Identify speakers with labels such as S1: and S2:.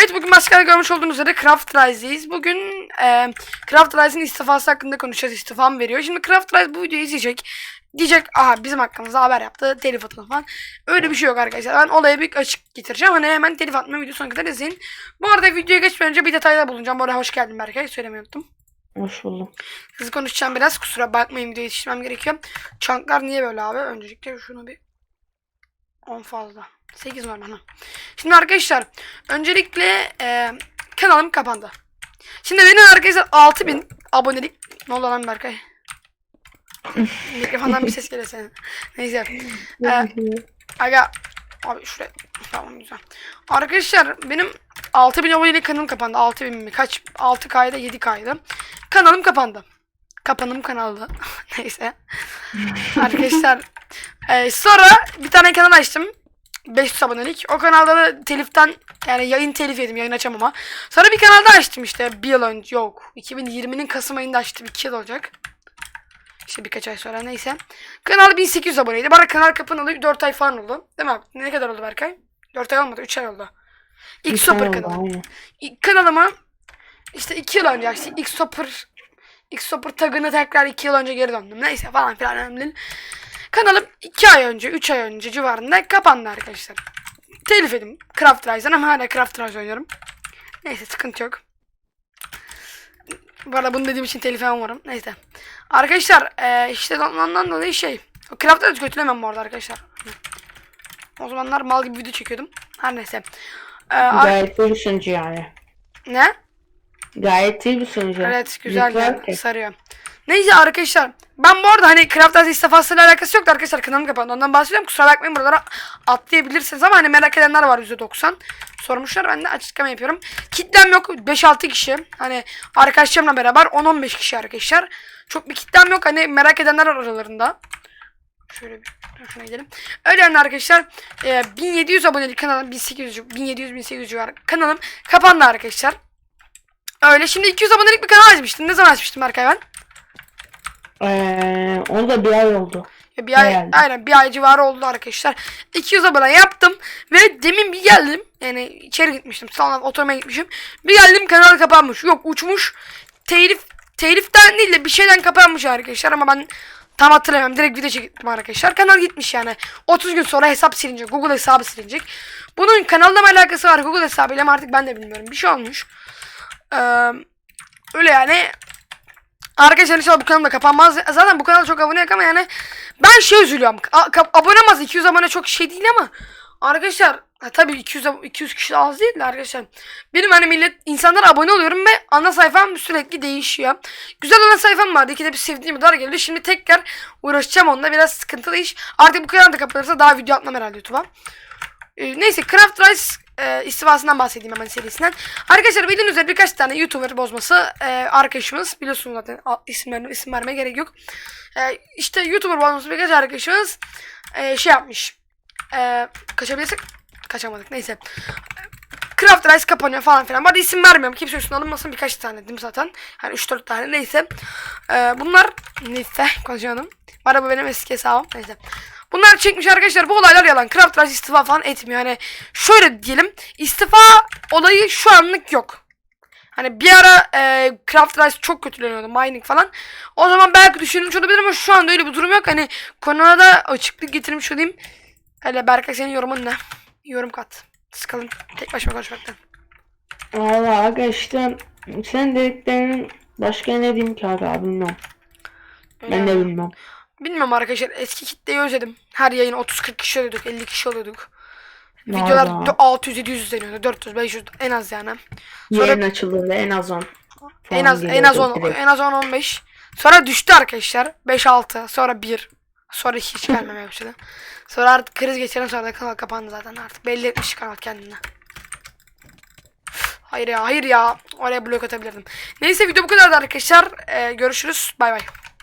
S1: Evet bugün başka görmüş olduğunuz üzere Craft Rise'deyiz. Bugün e, Craft Rise'in istifası hakkında konuşacağız. İstifam veriyor. Şimdi Craft Rise bu videoyu izleyecek. Diyecek aha bizim hakkımızda haber yaptı. Telif atalım falan. Öyle bir şey yok arkadaşlar. Ben olaya bir açık getireceğim. Hani hemen telif atma videosuna kadar izleyin. Bu arada videoya geçmeden önce bir detayda bulunacağım. Bu arada hoş geldin Berkay. Söylemeyi unuttum.
S2: Hoş buldum.
S1: Hızlı konuşacağım biraz. Kusura bakmayın videoyu yetiştirmem gerekiyor. Çanklar niye böyle abi? Öncelikle şunu bir 10 fazla. 8 var bana. Şimdi arkadaşlar öncelikle e, kanalım kapandı. Şimdi benim arkadaşlar 6000 abonelik ne oldu lan Berkay? Mikrofondan bir ses geliyor senin. Neyse. E, aga abi şuraya tamam güzel. Arkadaşlar benim 6000 abonelik kanalım kapandı. 6000 mi? Kaç? 6K'ydı 7K'ydı. Kanalım kapandı. Kapanım kanalı. Neyse. Arkadaşlar e, sonra bir tane kanal açtım. 500 abonelik. O kanalda da teliften yani yayın telif yedim. Yayın açamama. Sonra bir kanal daha açtım işte. Bir yıl önce. Yok. 2020'nin Kasım ayında açtım. 2 yıl olacak. İşte birkaç ay sonra neyse. Kanal 1800 aboneydi. Bana kanal kapanalı 4 ay falan oldu. Değil mi abi? Ne kadar oldu Berkay? 4 ay olmadı. 3 ay oldu. İlk
S2: oldu,
S1: kanalı. İlk kanalıma işte 2 yıl önce açtım. X Stopper X Stopper tagını tekrar 2 yıl önce geri döndüm. Neyse falan filan önemli değil. Kanalım 2 ay önce 3 ay önce civarında kapandı arkadaşlar. Telif edim Craft Rise'dan ama hala Craft Rise oynuyorum. Neyse sıkıntı yok. Bu arada bunu dediğim için telif umarım. Neyse. Arkadaşlar eee, işte ondan dolayı şey. Craft Rise kötülemem bu arada arkadaşlar. O zamanlar mal gibi video çekiyordum. Her neyse. Ar-
S2: Gayet sunucu yani.
S1: ne?
S2: Gayet iyi bir sunucu.
S1: Evet güzel yani sarıyor. Neyse arkadaşlar ben bu arada hani Craft House istifasıyla alakası yoktu arkadaşlar kanalım kapandı ondan bahsediyorum kusura bakmayın buralara atlayabilirsiniz ama hani merak edenler var %90 sormuşlar ben de açıklama yapıyorum. Kitlem yok 5-6 kişi hani arkadaşlarımla beraber 10-15 kişi arkadaşlar çok bir kitlem yok hani merak edenler var aralarında. Şöyle bir şuna gidelim. Öyle yani arkadaşlar e, 1700 abonelik kanalım 1800 1700 1800 civarı kanalım kapandı arkadaşlar. Öyle şimdi 200 abonelik bir kanal açmıştım. Ne zaman açmıştım Berkay ben?
S2: Ee, onu da bir ay oldu.
S1: Ya bir ay,
S2: Herhalde.
S1: aynen bir ay civarı oldu arkadaşlar. 200 abone yaptım ve demin bir geldim. Yani içeri gitmiştim. Salona oturmaya gitmişim. Bir geldim kanal kapanmış. Yok uçmuş. Telif teliften değil de bir şeyden kapanmış arkadaşlar ama ben tam hatırlamıyorum. Direkt video çektim arkadaşlar. Kanal gitmiş yani. 30 gün sonra hesap silinecek. Google hesabı silinecek. Bunun kanalda mı alakası var? Google hesabıyla mı artık ben de bilmiyorum. Bir şey olmuş. Öyle yani Arkadaşlar inşallah bu kanal da kapanmaz. Zaten bu kanal çok abone yok ama yani ben şey üzülüyorum. Abone olmaz 200 abone çok şey değil ama arkadaşlar ha, tabii 200 ab- 200 kişi az değil de arkadaşlar. Benim hani millet insanlar abone oluyorum ve ana sayfam sürekli değişiyor. Güzel ana sayfam vardı. İkide bir sevdiğim dar geldi. Şimdi tekrar uğraşacağım onunla biraz sıkıntılı iş. Artık bu kanal da kapanırsa daha video atmam herhalde YouTube'a. Ee, neyse Craft Rice e, istifasından bahsedeyim hemen serisinden. Arkadaşlar bildiğiniz üzere birkaç tane YouTuber bozması e, arkadaşımız biliyorsunuz zaten isimlerini isim vermeye gerek yok. E, işte YouTuber bozması birkaç arkadaşımız e, şey yapmış. E, kaçabilirsek kaçamadık neyse. Craft Rice kapanıyor falan filan. Bana isim vermiyorum. Kimse üstüne alınmasın. Birkaç tane dedim zaten. Hani 3-4 tane neyse. E, bunlar neyse konuşalım. Bana bu benim eski hesabım. Neyse. Bunlar çekmiş arkadaşlar. Bu olaylar yalan. Craft Rice istifa falan etmiyor. Hani şöyle diyelim. istifa olayı şu anlık yok. Hani bir ara e, Craft Rice çok kötüleniyordu. Mining falan. O zaman belki düşünülmüş olabilir ama şu anda öyle bir durum yok. Hani konuya da açıklık getirmiş olayım. Hele Berkay senin yorumun ne? Yorum kat. Sıkalım. Tek başıma konuşmaktan.
S2: Valla aga işte sen dediklerinin başka ne diyeyim ki aga bilmem.
S1: Öyle
S2: Ben de
S1: yani.
S2: Bilmem.
S1: Bilmiyorum arkadaşlar. Eski kitleyi özledim. Her yayın 30-40 kişi oluyorduk. 50 kişi oluyorduk. Videolar 600-700 izleniyordu. 400-500 en az yani. Sonra-
S2: Yayın açıldığında en az 10.
S1: En az en az 10 en az 10 15. Sonra düştü arkadaşlar. 5 6, sonra 1. Sonra hiç gelmemeye başladı. Sonra artık kriz geçiren sonra da kanal kapandı zaten artık. Belli etmiş kanal kendine. Hayır ya hayır ya. Oraya blok atabilirdim. Neyse video bu kadardı arkadaşlar. Ee, görüşürüz. Bay bay.